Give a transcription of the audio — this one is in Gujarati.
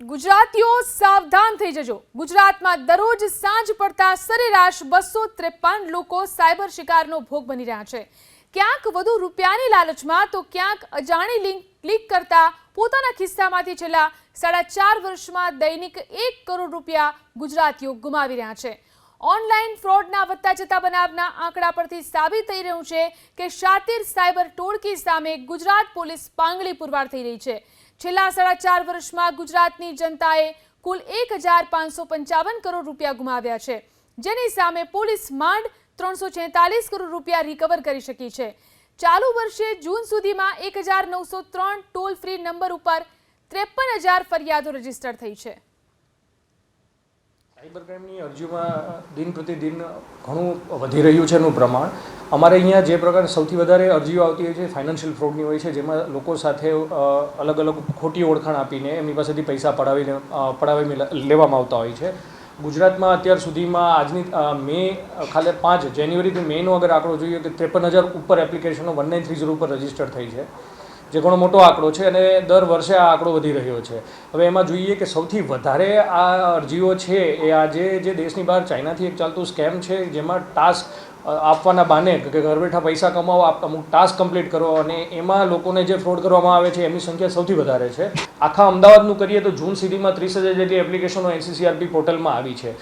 ગુજરાતીઓ સાવધાન થઈ જજો. ગુજરાતમાં દરરોજ સાંજ પડતા સરેરાશ બસો ત્રેપન લોકો સાયબર શિકારનો ભોગ બની રહ્યા છે. ક્યાંક વધુ રૂપિયાની લાલચમાં તો ક્યાંક અજાણી લિંક ક્લિક કરતા પોતાના ખિસ્સામાંથી છેલ્લા સાડા ચાર વર્ષમાં દૈનિક એક કરોડ રૂપિયા ગુજરાતીઓ ગુમાવી રહ્યા છે. ઓનલાઈન ફ્રોડના વધતા જતા બનાવના આંકડા પરથી સાબિત થઈ રહ્યું છે કે શાતિર સાયબર ટોળકી સામે ગુજરાત પોલીસ પાંગળી પુરવાર થઈ રહી છે. છેલ્લા સાડા ચાર વર્ષમાં ગુજરાતની જનતાએ કુલ એક હજાર પાંચસો પંચાવન કરોડ રૂપિયા ગુમાવ્યા છે. જેની સામે પોલીસ માંડ ત્રણસો છેતાલીસ કરોડ રૂપિયા રિકવર કરી શકી છે. ચાલુ વર્ષે જૂન સુધીમાં એક હજાર નવસો ત્રણ ટોલ ફ્રી નંબર ઉપર ત્રેપન હજાર ફરિયાદો રજિસ્ટર થઈ છે. સાયબર ક્રાઇમની અરજીમાં દિન પ્રતિદિન ઘણું વધી રહ્યું છે એનું પ્રમાણ. અમારે અહીંયા જે પ્રકારે સૌથી વધારે અરજીઓ આવતી હોય છે ફાઇનાન્શિયલ ફ્રોડની હોય છે, જેમાં લોકો સાથે અલગ અલગ ખોટી ઓળખાણ આપીને એમની પાસેથી પૈસા પડાવીને પડાવી લેવામાં આવતા હોય છે. ગુજરાતમાં અત્યાર સુધીમાં આજની મે, ખાલી પાંચ, જાન્યુઆરીથી મેનો અગર આંકડો જોઈએ તો ત્રેપન હજાર ઉપર એપ્લિકેશનો વન નાઇન થ્રી ઝીરો ઉપર રજિસ્ટર થઈ છે. જે ઘણો મોટો આંકડો છે અને દર વર્ષે આ આંકડો વધી રહ્યો છે. હવે એમાં જોઈએ કે સૌથી વધારે આ અરજીઓ છે એ આજે જે દેશની બહાર ચાઇનાથી એક ચાલતું સ્કેમ છે જેમાં ટાસ્ક આપવાના બાને કે ઘર બેઠા પૈસા કમાવો અમુક ટાસ્ક કમ્પ્લીટ કરો અને એમાં લોકોને જે ફ્રોડ કરવામાં આવે છે એમની સંખ્યા સૌથી વધારે છે. આખા અમદાવાદનું કરીએ તો જૂન સુધીમાં ત્રીસ હજાર જેટલી એપ્લિકેશનો એનસીસીઆરપી પોર્ટલમાં આવી છે.